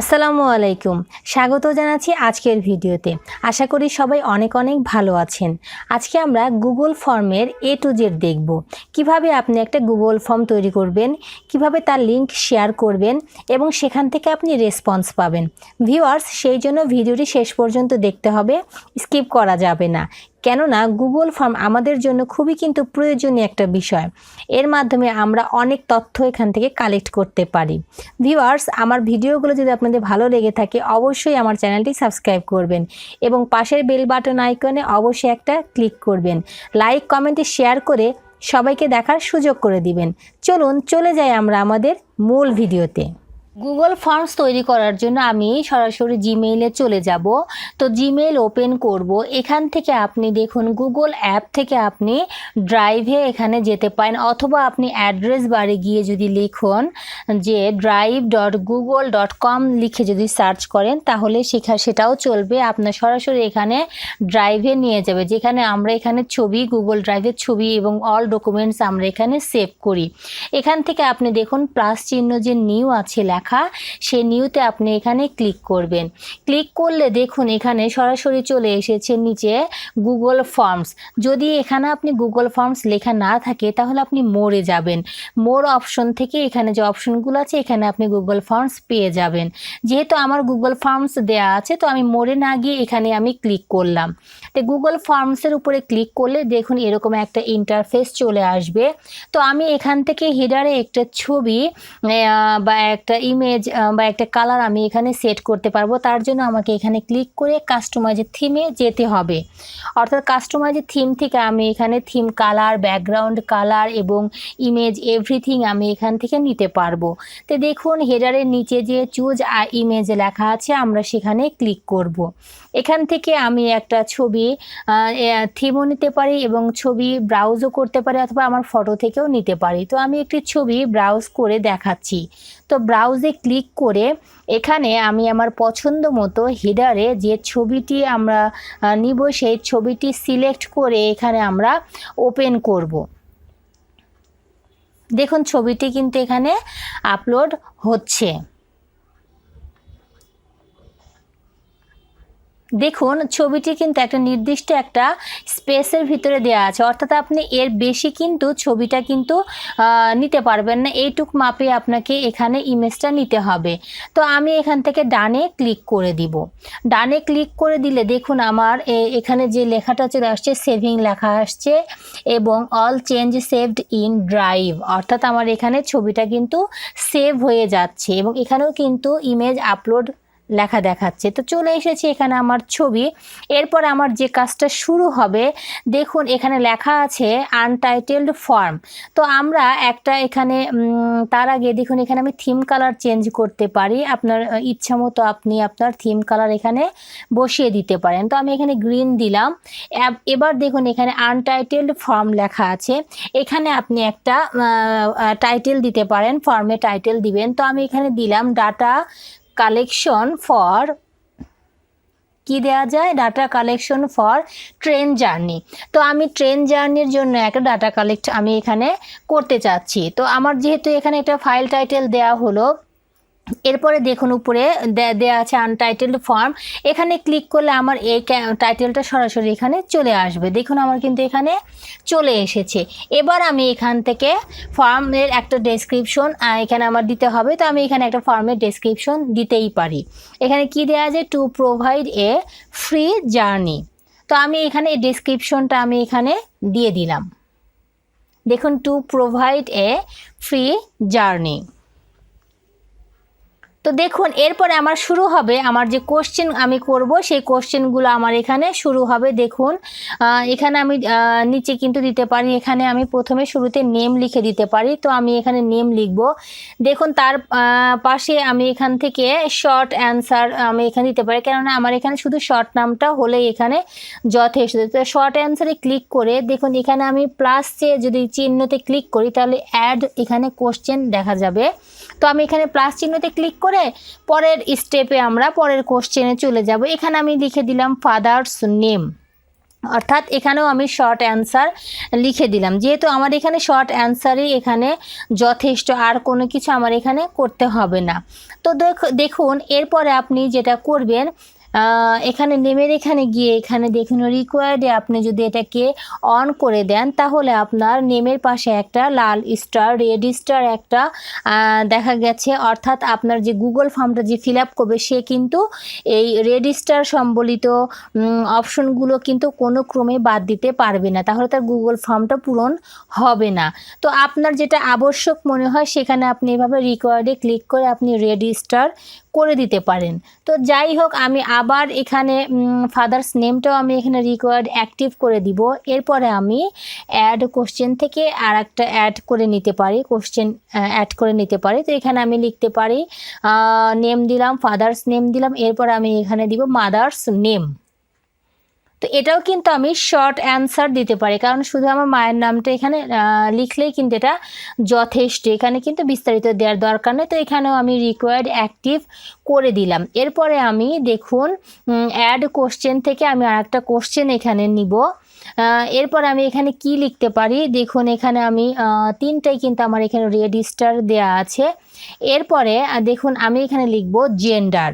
আসসালামু আলাইকুম। স্বাগত জানাচ্ছি আজকের ভিডিওতে। আশা করি সবাই অনেক অনেক ভালো আছেন। আজকে আমরা গুগল ফর্মের এ টু জেড দেখব। কীভাবে আপনি একটা গুগল ফর্ম তৈরি করবেন, কীভাবে তার লিংক শেয়ার করবেন এবং সেখান থেকে আপনি রেসপন্স পাবেন। ভিউয়ার্স, সেই জন্য ভিডিওটি শেষ পর্যন্ত দেখতে হবে। স্কিপ করা যাবে না। কেননা গুগল ফর্ম আমাদের জন্য খুবই কিন্তু প্রয়োজনীয় একটা বিষয়। এর মাধ্যমে আমরা অনেক তথ্য এখান থেকে কালেক্ট করতে পারি। ভিউয়ার্স, আমার ভিডিওগুলো যদি আপনাদের ভালো লেগে থাকে, অবশ্যই আমার চ্যানেলটি সাবস্ক্রাইব করবেন এবং পাশের বেল বাটন আইকনে অবশ্যই একটা ক্লিক করবেন। লাইক, কমেন্টে, শেয়ার করে সবাইকে দেখার সুযোগ করে দিবেন। চলুন, চলে যাই আমরা আমাদের মূল ভিডিওতে। গুগল ফর্মস তৈরি করার জন্য আমি সরাসরি জিমেইলে চলে যাব। তো জিমেইল ওপেন করব। এখান থেকে আপনি দেখুন গুগল অ্যাপ থেকে আপনি ড্রাইভে এখানে যেতে পারেন অথবা আপনি অ্যাড্রেস বারে গিয়ে যদি লিখুন যে drive dot Google dot com লিখে যদি সার্চ করেন তাহলে সেখা সেটাও চলবে। আপনার সরাসরি এখানে ড্রাইভে নিয়ে যাবে। যেখানে আমরা এখানে ছবি গুগল ড্রাইভের ছবি এবং অল ডকুমেন্টস আমরা এখানে সেভ করি। এখান থেকে আপনি দেখুন প্লাস চিহ্ন যে নিউ আছে সেই নিউতে আপনি এখানে ক্লিক করবেন। ক্লিক করলে দেখুন এখানে সরাসরি চলে এসেছে নিচে গুগল ফর্মস। যদি এখানে আপনি গুগল ফর্মস লেখা না থাকে, তাহলে আপনি মোড়ে যাবেন। মোর অপশন থেকে এখানে যে অপশনগুলো আছে, এখানে আপনি গুগল ফর্মস পেয়ে যাবেন। যেহেতু আমার গুগল ফর্মস দেয়া আছে, তো আমি মোড়ে না গিয়ে এখানে আমি ক্লিক করলাম। তো গুগল ফর্মসের উপরে ক্লিক করলে দেখুন এরকম একটা ইন্টারফেস চলে আসবে। তো আমি এখান থেকে হেডারে একটা ছবি বা একটা ইমেজ বা একটা কালার আমি এখানে সেট করতে পারব, তার জন্য আমাকে এখানে ক্লিক করে কাস্টমাইজের থিমে যেতে হবে। অর্থাৎ কাস্টমাইজের থিম থেকে আমি এখানে থিম কালার ব্যাকগ্রাউন্ড কালার এবং ইমেজ এভরিথিং আমি এখান থেকে নিতে পারব। তো দেখুন হেডারের নিচে যে চুজ ইমেজ লেখা আছে, আমরা সেখানে ক্লিক করব। এখান থেকে আমি একটা ছবি থিমও নিতে পারি এবং ছবি ব্রাউজও করতে পারি অথবা আমার ফটো থেকেও নিতে পারি। তো আমি একটি ছবি ব্রাউজ করে দেখাচ্ছি। তো ব্রাউজে ক্লিক করে এখানে আমি আমার পছন্দ মতো হেডারে যে ছবিটি আমরা নিব সেই ছবিটি সিলেক্ট করে এখানে আমরা ওপেন করব। দেখুন ছবিটি কিন্তু এখানে আপলোড হচ্ছে। দেখুন, ছবিটি কিন্তু একটা নির্দিষ্ট একটা স্পেসের ভিতরে দেওয়া আছে। অর্থাৎ আপনি এর বেশি কিন্তু ছবিটা কিন্তু নিতে পারবেন না। এইটুক মাপে আপনাকে এখানে ইমেজটা নিতে হবে। তো আমি এখান থেকে ডানে ক্লিক করে দিব। ডানে ক্লিক করে দিলে দেখুন আমার এখানে যে লেখাটা চলে আসছে সেভিং লেখা আসছে এবং all change saved in drive অর্থাৎ আমার এখানে ছবিটা কিন্তু সেভ হয়ে যাচ্ছে এবং এখানেও কিন্তু ইমেজ আপলোড লেখা দেখাচ্ছে। তো চলে এসেছি এখানে আমার ছবি। এরপর আমার যে কাজটা শুরু হবে, দেখুন এখানে লেখা আছে আনটাইটেলড ফর্ম তো আমরা একটা এখানে তার আগে দেখুন এখানে আমি থিম কালার চেঞ্জ করতে পারি। আপনার ইচ্ছা মতো আপনি আপনার থিম কালার এখানে বসিয়ে দিতে পারেন। তো আমি এখানে গ্রিন দিলাম। এবার দেখুন এখানে আনটাইটেলড ফর্ম লেখা আছে। এখানে আপনি একটা টাইটেল দিতে পারেন ফর্মে টাইটেল দিবেন। তো আমি এখানে দিলাম ডাটা কালেকশন ফর কি দেওয়া যায়? Data collection for train journey তো আমি ট্রেন জার্নির জন্য একটা ডাটা কালেক্ট আমি এখানে করতে চাচ্ছি। তো আমার যেহেতু এখানে একটা ফাইল টাইটেল দেয়া হলো এরপরে দেখুন উপরে, দে- দেয়া আছে আনটাইটেলড ফর্ম এখানে ক্লিক করলে আমার এই টাইটেলটা সরাসরি এখানে চলে আসবে। দেখুন আমার কিন্তু এখানে চলে এসেছে। এবার আমি এখান থেকে ফর্মের একটা ডেসক্রিপশন এখানে আমার দিতে হবে। তো আমি এখানে একটা ফর্মের ডেসক্রিপশন দিতেই পারি। এখানে কি দেওয়া আছে? To provide a free journey তো আমি এখানে এই ডেসক্রিপশনটা আমি এখানে দিয়ে দিলাম। দেখুন to provide a free journey তো দেখুন, এরপরে আমার শুরু হবে আমার যে কোশ্চেন আমি করব, সেই কোশ্চেনগুলো আমার এখানে শুরু হবে। দেখুন এখানে আমি নিচে কিন্তু দিতে পারি, এখানে আমি প্রথমে শুরুতে নেম লিখে দিতে পারি। তো আমি এখানে নেম লিখব। দেখুন, তার পাশে আমি এখান থেকে শর্ট অ্যান্সার আমি এখানে দিতে পারি। কেননা আমার এখানে শুধু শর্ট নামটা হলেই এখানে যথেষ্ট। তো শর্ট অ্যান্সারে ক্লিক করে দেখুন, এখানে আমি প্লাস চেয়ে যদি চিহ্নতে ক্লিক করি, তাহলে অ্যাড এখানে কোশ্চেন দেখা যাবে। তো আমি এখানে প্লাস চিহ্নতে ক্লিক করে পরের স্টেপে আমরা পরের কোশ্চেনে চলে যাব। এখানে আমি লিখে দিলাম ফাদার্স নেম অর্থাৎ এখানেও আমি শর্ট অ্যান্সার লিখে দিলাম। যেহেতু আমার এখানে শর্ট অ্যান্সারই এখানে যথেষ্ট, আর কোনো কিছু আমার এখানে করতে হবে না। তো দেখ- দেখুন, এরপরে আপনি যেটা করবেন এখানে নেমের এখানে গিয়ে এখানে দেখুন রিকোয়ার্ডে আপনি যদি এটাকে অন করে দেন, তাহলে আপনার নেমের পাশে একটা লাল স্টার রেড স্টার একটা দেখা গেছে। অর্থাৎ আপনার যে গুগল ফর্মটা যে ফিল আপ করবে, সে কিন্তু এই রেড স্টার সম্বলিত অপশনগুলো কিন্তু কোনো ক্রমে বাদ দিতে পারবে না। তাহলে তার গুগল ফর্মটা পূরণ হবে না। তো আপনার যেটা আবশ্যক মনে হয়, সেখানে আপনি এভাবে রিকোয়ার্ডে ক্লিক করে আপনি রেজিস্টার করে দিতে পারেন। তো যাই হোক, আমি আবার এখানে ফাদার্স নেমটাও আমি এখানে রিকোয়ার্ড অ্যাক্টিভ করে দিব। এরপরে আমি অ্যাড কোশ্চেন থেকে আর একটা অ্যাড করে নিতে পারি কোশ্চেন অ্যাড করে নিতে পারি। তো এখানে আমি লিখতে পারি নেম দিলাম ফাদার্স নেম দিলাম, এরপর আমি এখানে দিব মাদার্স নেম তো এটাও কিন্তু আমি শর্ট অ্যান্সার দিতে পারি। কারণ শুধু আমার মায়ের নামটা এখানে লিখলেই কিন্তু এটা যথেষ্ট। এখানে কিন্তু বিস্তারিত দেওয়ার দরকার নেই। তো এখানেও আমি রিকোয়ার্ড অ্যাক্টিভ করে দিলাম। এরপরে আমি দেখুন অ্যাড কোশ্চেন থেকে আমি আর একটা কোশ্চেন এখানে নিব। এরপর আমি এখানে কি লিখতে পারি? দেখুন, এখানে আমি তিনটাই কিন্তু আমার এখানে রেজিস্টার দেয়া আছে। এরপরে দেখুন, আমি এখানে লিখব জেন্ডার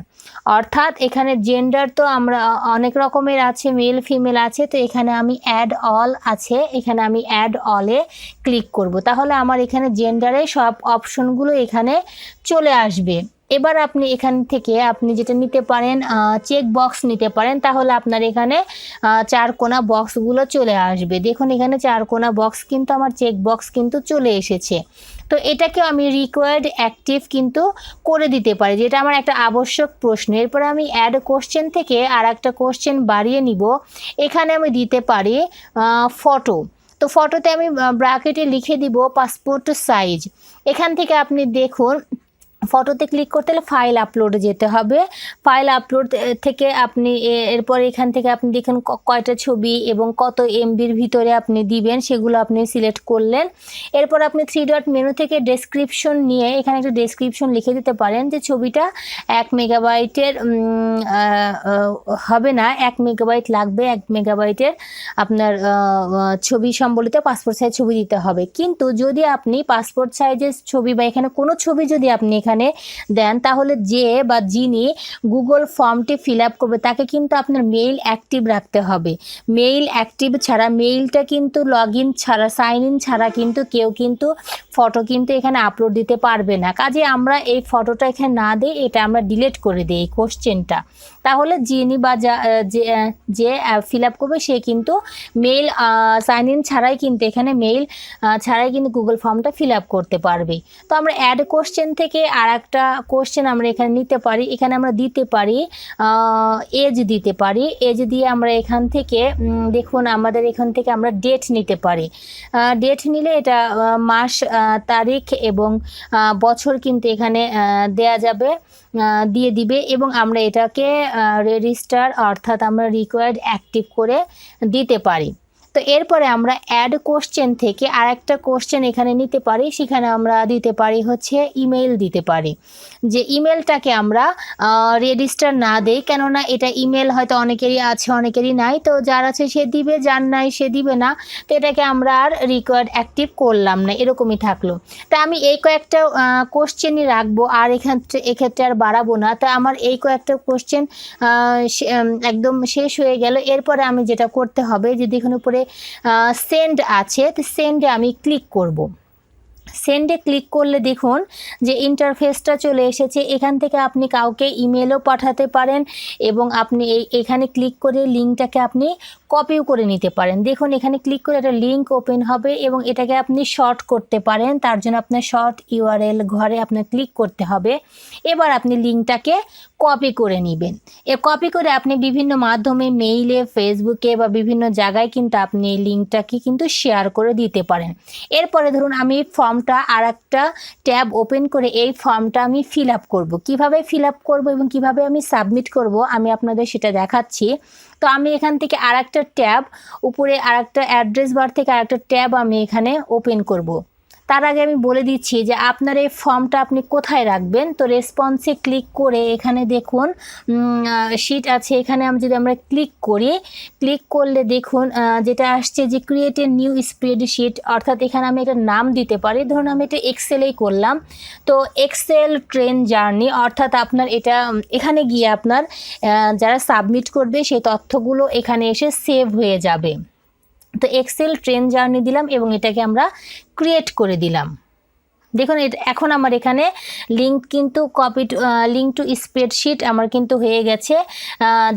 অর্থাৎ এখানে জেন্ডার তো আমরা অনেক রকমের আছে মেল ফিমেল আছে, তো এখানে আমি অ্যাড অল আছে, এখানে আমি অ্যাড অলে ক্লিক করব। তাহলে আমার এখানে জেন্ডারে সব অপশনগুলো এখানে চলে আসবে। এবার আপনি এখান থেকে আপনি যেটা নিতে পারেন চেক বক্স নিতে পারেন, তাহলে আপনার এখানে চার কোনা বক্সগুলো চলে আসবে। দেখুন এখানে চার কোনা বক্স কিন্তু, আমার চেক বক্স কিন্তু চলে এসেছে। তো এটাকেও আমি রিকোয়ার্ড অ্যাক্টিভ কিন্তু করে দিতে পারি, যেটা আমার একটা আবশ্যক প্রশ্ন। এরপর আমি অ্যাড কোশ্চেন থেকে আর একটা কোশ্চেন বাড়িয়ে নিব। এখানে আমি দিতে পারি ফটো তো ফটোতে আমি ব্রাকেটে লিখে দিব পাসপোর্ট সাইজ এখান থেকে আপনি দেখুন ফটোতে ক্লিক করতে হলে ফাইল আপলোডে যেতে হবে। ফাইল আপলোড থেকে আপনি এরপর এখান থেকে আপনি দেখুন কয়টা ছবি এবং কত এমবির ভিতরে আপনি দিবেন, সেগুলো আপনি সিলেক্ট করলেন। এরপর আপনি থ্রি ডট মেনু থেকে ডেসক্রিপশন নিয়ে এখানে একটা ডেসক্রিপশন লিখে দিতে পারেন যে ছবিটা এক মেগাবাইটের হবে না, এক মেগাবাইট লাগবে, এক মেগাবাইটের আপনার ছবি সম্বলিত পাসপোর্ট সাইজ ছবি দিতে হবে। কিন্তু যদি আপনি পাসপোর্ট সাইজের ছবি বা এখানে কোনো ছবি যদি আপনি এখানে দেন। তাহলে যে বা যিনি গুগল ফর্মটি ফিল আপ করবে, তাকে কিন্তু আপনার মেইল অ্যাক্টিভ রাখতে হবে। মেইল অ্যাক্টিভ ছাড়া, মেইলটা কিন্তু লগ ইন ছাড়া, সাইন ইন ছাড়া কিন্তু কেউ কিন্তু ফটো কিন্তু এখানে আপলোড দিতে পারবে না। কাজে আমরা এই ফটোটা এখানে না দিই এটা আমরা ডিলিট করে দিই এই কোশ্চেনটা। তাহলে যিনি বা যে যে ফিল আপ করবে, সে কিন্তু মেইল সাইন ইন ছাড়াই কিন্তু এখানে মেইল ছাড়াই কিন্তু গুগল ফর্মটা ফিল আপ করতে পারবে। তো আমরা অ্যাড কোশ্চেন থেকে আর একটা কোশ্চেন আমরা এখানে নিতে পারি। এখানে আমরা দিতে পারি এজ দিতে পারি। এজ দিয়ে আমরা এখান থেকে দেখুন আমাদের এখান থেকে আমরা ডেট নিতে পারি। ডেট নিলে এটা মাস তারিখ এবং বছর কিন্তু এখানে দেয়া যাবে দিয়ে দিবে এবং আমরা এটাকে রেজিস্টার অর্থাৎ আমরা রিকোয়ার্ড অ্যাক্টিভ করে দিতে পারি। তো এরপরে আমরা অ্যাড কোশ্চেন থেকে আর একটা কোশ্চেন এখানে নিতে পারি। সেখানে আমরা দিতে পারি হচ্ছে ইমেল দিতে পারি। যে ইমেলটাকে আমরা রেজিস্টার না দেই, কেননা এটা ইমেল হয়তো অনেকেরই আছে, অনেকেরই নাই। তো যার আছে সে দিবে, যার নাই সে দিবে না। তো এটাকে আমরা আর রিকোয়ার্ড অ্যাক্টিভ করলাম না, এরকমই থাকল। তা আমি এই কয়েকটা কোশ্চেনই রাখব, আর এখান এক্ষেত্রে আর বাড়াবো না। তা আমার এই কয়েকটা কোশ্চেন একদম শেষ হয়ে গেল। এরপরে আমি যেটা করতে হবে যে দেখুন উপরে সেন্ড আছে তো সেন্ডে আমি ক্লিক করব। সেন্ডে ক্লিক করলে দেখুন যে ইন্টারফেসটা চলে এসেছে। এখান থেকে আপনি কাউকে ইমেলও পাঠাতে পারেন এবং আপনি এখানে ক্লিক করে লিঙ্কটাকে আপনি কপিও করে নিতে পারেন। দেখুন এখানে ক্লিক করে একটা লিঙ্ক ওপেন হবে এবং এটাকে আপনি শর্ট করতে পারেন। তার জন্য আপনার শর্ট ইউআরএল ঘরে আপনার ক্লিক করতে হবে। এবার আপনি লিঙ্কটাকে কপি করে নেবেন। এ কপি করে আপনি বিভিন্ন মাধ্যমে মেইলে ফেসবুকে বা বিভিন্ন জায়গায় কিন্তু আপনি লিঙ্কটাকে কিন্তু শেয়ার করে দিতে পারেন। এরপরে ধরুন আমি ফর্মটা আর একটা ট্যাব ওপেন করে এই ফর্মটা আমি ফিল আপ করব কীভাবে ফিল আপ করব এবং কীভাবে আমি সাবমিট করব, আমি আপনাদের সেটা দেখাচ্ছি তো আমি এখান থেকে আর একটা ট্যাব, উপরে আর একটা অ্যাড্রেস বার থেকে আর একটা ট্যাব আমি এখানে ওপেন করব। তার আগে আমি বলে দিচ্ছি যে আপনার এই ফর্মটা আপনি কোথায় রাখবেন? তো রেসপন্সে ক্লিক করে এখানে দেখুন শিট আছে। এখানে আমি যদি আমরা ক্লিক করি ক্লিক করলে দেখুন যেটা আসছে যে ক্রিয়েট এ নিউ স্প্রেডশিট অর্থাৎ এখানে আমি একটা নাম দিতে পারি। ধরুন আমি এটা এক্সেলেই করলাম। তো এক্সেল ট্রেন জার্নি অর্থাৎ আপনার এটা এখানে গিয়ে আপনার যারা সাবমিট করবে, সেই তথ্যগুলো এখানে এসে সেভ হয়ে যাবে। তো এক্সেল ট্রেন জার্নি দিলাম এবং এটাকে আমরা ক্রিয়েট করে দিলাম। দেখুন এখন আমার এখানে লিঙ্ক কিন্তু কপি লিঙ্ক টু স্প্রেডশিট আমার কিন্তু হয়ে গেছে।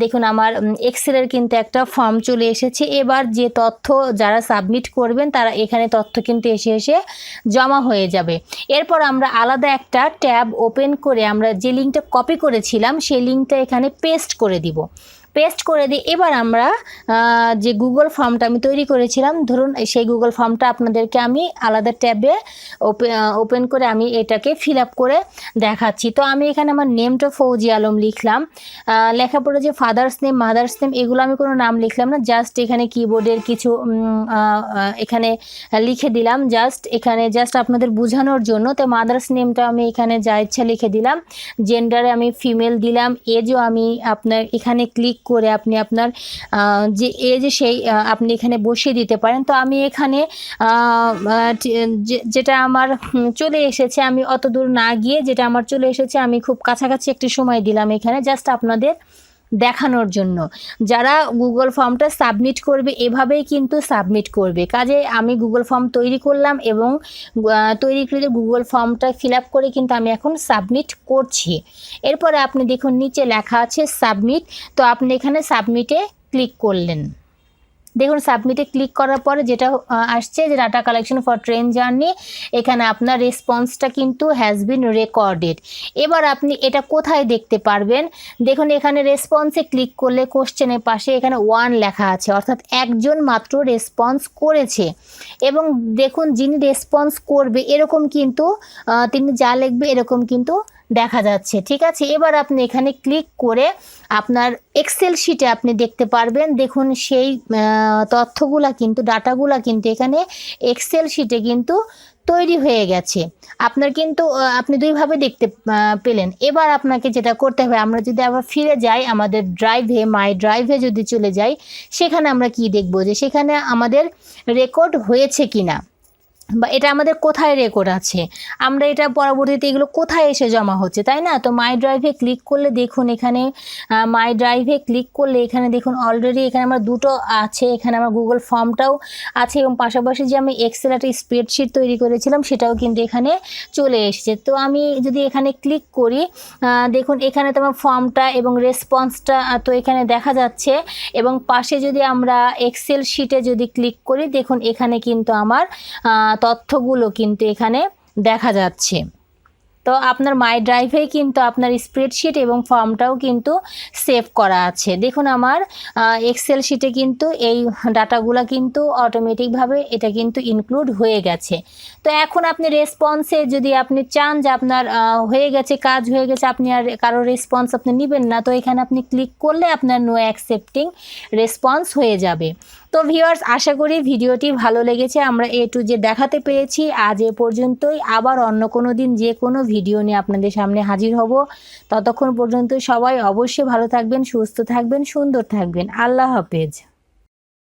দেখুন, আমার এক্সেলের কিন্তু একটা ফর্ম চলে এসেছে। এবার যে তথ্য যারা সাবমিট করবেন, তারা এখানে তথ্য কিন্তু এসে এসে জমা হয়ে যাবে। এরপর আমরা আলাদা একটা ট্যাব ওপেন করে আমরা যে লিঙ্কটা কপি করেছিলাম, সেই লিঙ্কটা এখানে পেস্ট করে দিব। পেস্ট করে দিই। এবার আমরা যে গুগল ফর্মটা আমি তৈরি করেছিলাম, ধরুন সেই গুগল ফর্মটা আপনাদেরকে আমি আলাদা ট্যাবে ওপেন করে আমি এটাকে ফিল আপ করে দেখাচ্ছি। তো আমি এখানে আমার নেমটা ফৌজি আলম লিখলাম। লেখার পরে যে ফাদার্স নেম মাদার্স নেম এগুলো আমি কোনো নাম লিখলাম না জাস্ট এখানে কিবোর্ডের কিছু এখানে লিখে দিলাম। জাস্ট এখানে জাস্ট আপনাদের বোঝানোর জন্য, তো মাদার্স নেমটা আমি এখানে যা ইচ্ছা লিখে দিলাম। জেন্ডারে আমি ফিমেল দিলাম এজও আমি আপনার এখানে ক্লিক করে আপনি আপনার যে, এ যে সেই আপনি এখানে বসিয়ে দিতে পারেন। তো আমি এখানে যেটা আমার চলে এসেছে, আমি অত দূর না গিয়ে যেটা আমার চলে এসেছে, আমি খুব কাছাকাছি একটি সময় দিলাম এখানে। জাস্ট আপনাদের দেখানোর জন্য। যারা গুগল ফর্মটা সাবমিট করবে, এভাবেই কিন্তু সাবমিট করবে। কাজে আমি গুগল ফর্ম তৈরি করলাম এবং তৈরিকৃত তৈরি করে গুগল ফর্মটা ফিল আপ করে কিন্তু আমি এখন সাবমিট করছি। এরপরে আপনি দেখুন, নিচে লেখা আছে সাবমিট তো আপনি এখানে সাবমিটে ক্লিক করলেন। দেখুন সাবমিটে ক্লিক করার পরে যেটা আসছে যে data collection for train journey এখানে আপনার রেসপন্সটা কিন্তু হ্যাজ বিন রেকর্ডেড এবার আপনি এটা কোথায় দেখতে পারবেন? দেখুন, এখানে রেসপন্সে ক্লিক করলে কোশ্চেনের পাশে এখানে ওয়ান লেখা আছে, অর্থাৎ একজন মাত্র রেসপন্স করেছে। এবং দেখুন, যিনি রেসপন্স করবে, এরকম কিন্তু তিনি যা লিখবে, এরকম কিন্তু দেখা যাচ্ছে, ঠিক আছে? এবার আপনি এখানে ক্লিক করে আপনার এক্সেল শিটে আপনি দেখতে পারবেন। দেখুন সেই তথ্যগুলা কিন্তু, ডাটাগুলা কিন্তু এখানে এক্সেল শিটে কিন্তু তৈরি হয়ে গেছে। আপনার কিন্তু আপনি দুইভাবে দেখতে পেলেন। এবার আপনাকে যেটা করতে হবে, আমরা যদি আবার ফিরে যাই আমাদের ড্রাইভে মাই ড্রাইভে যদি চলে যাই, সেখানে আমরা কি দেখব? যে সেখানে আমাদের রেকর্ড হয়েছে কিনা। বা এটা আমাদের কোথায় রেকর্ড আছে? আমরা এটা পরবর্তীতে এগুলো কোথায় এসে জমা হচ্ছে, তাই না? তো মাই ড্রাইভে ক্লিক করলে দেখুন এখানে মাই ড্রাইভে ক্লিক করলে এখানে দেখুন অলরেডি এখানে আমার দুটো আছে, এখানে আমার গুগল ফর্মটাও আছে এবং পাশাপাশি যে আমি এক্সেল একটা স্প্রেডশিট তৈরি করেছিলাম সেটাও কিন্তু এখানে চলে এসেছে। তো আমি যদি এখানে ক্লিক করি দেখুন এখানে তো আমার ফর্মটা এবং রেসপন্সটা তো এখানে দেখা যাচ্ছে এবং পাশে যদি আমরা এক্সেল শিটে যদি ক্লিক করি, দেখুন এখানে কিন্তু আমার তথ্যগুলো কিন্তু এখানে দেখা যাচ্ছে। তো আপনার মাই ড্রাইভেই কিন্তু আপনার স্প্রেডশিট এবং ফর্মটাও কিন্তু সেভ করা আছে। দেখুন আমার এক্সেল শিটে কিন্তু এই ডাটাগুলো কিন্তু অটোমেটিকভাবে এটা কিন্তু ইনক্লুড হয়ে গেছে। তো এখন আপনি রেসপন্সে যদি আপনি চান যে আপনার হয়ে গেছে, কাজ হয়ে গেছে, আপনি আর কারও রেসপন্স আপনি নেবেন না, তো এখানে আপনি ক্লিক করলে আপনার নো অ্যাকসেপ্টিং রেসপন্স হয়ে যাবে। তো ভিউয়ার্স আশা করি ভিডিওটি ভালো লেগেছে। আমরা এ টু যে দেখাতে পেরেছি। আজ এ পর্যন্তই। আবার অন্য কোনো দিন যে কোনো ভিডিও নিয়ে আপনাদের সামনে হাজির হব। ততক্ষণ পর্যন্ত সবাই অবশ্যই ভালো থাকবেন, সুস্থ থাকবেন, সুন্দর থাকবেন। আল্লাহ হাফেজ।